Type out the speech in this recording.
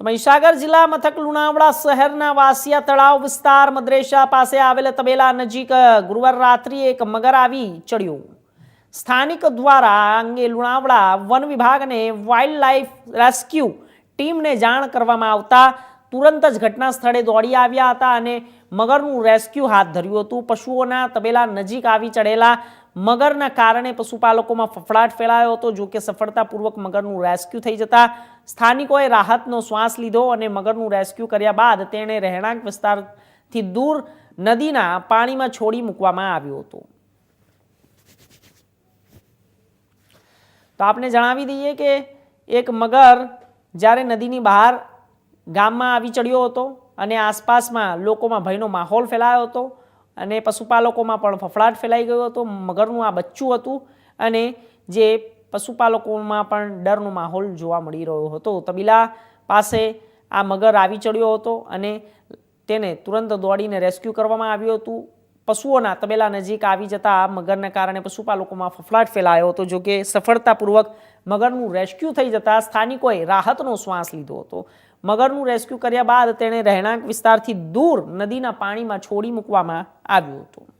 તો મહીસાગર જિલ્લા મથક લુણાવડા શહેરના વાસિયા તળાવ વિસ્તાર મદ્રેસા પાસે આવેલા તબેલા નજીક ગુરુવાર રાત્રિ એક મગર આવી ચડ્યો. સ્થાનિક દ્વારા અંગે લુણાવડા વન વિભાગ અને વાઇલ્ડ લાઇફ રેસ્ક્યુ ટીમને જાણ કરવામાં આવતા તુરંત જ ઘટના સ્થળે દોડી આવ્યા હતા અને મગરનું રેસ્ક્યુ હાથ ધર્યું હતું. પશુઓના તબેલા નજીક આવી ચડેલા મગરના કારણે પશુપાલકોમાં ફફડાટ ફેલાયો હતો. જો કે સફળતાપૂર્વક મગરનું રેસ્ક્યુ થઈ જતા સ્થાનિકોએ રાહતનો શ્વાસ લીધો અને મગરનું રેસ્ક્યુ કર્યા બાદ તેણે રહેણાંક વિસ્તારથી દૂર નદીના પાણીમાં છોડી મૂકવામાં આવ્યો હતો. તો આપને જણાવી દઈએ કે એક મગર જ્યારે નદીની બહાર ગામમાં આવી ચડ્યો હતો અને આસપાસમાં લોકોમાં ભયનો માહોલ ફેલાયો હતો. અને પશુપાલકોમાં પણ ફફડાટ ફેલાઈ ગયો હતો, મગરનું આ બચ્ચું હતું અને જે પશુપાલકોમાં પણ ડરનો માહોલ જોવા મળી રહ્યો હતો. તબીલા પાસે આ મગર આવી ચડ્યો હતો અને તેને તુરંત દોડીને રેસ્ક્યુ કરવામાં આવ્યું હતું. પશુઓના તબેલા નજીક આવી જતા મગરના કારણે પશુપાલકોમાં ફફડાટ ફેલાયો હતો જો કે સફળતાપૂર્વક મગરનું રેસ્ક્યુ થઈ જતા સ્થાનિકોએ રાહતનો શ્વાસ લીધો હતો. મગરનું રેસ્ક્યુ કર્યા બાદ તેણે રહેણાંક વિસ્તારથી દૂર નદીના પાણીમાં છોડી મૂકવામાં આવ્યું હતું.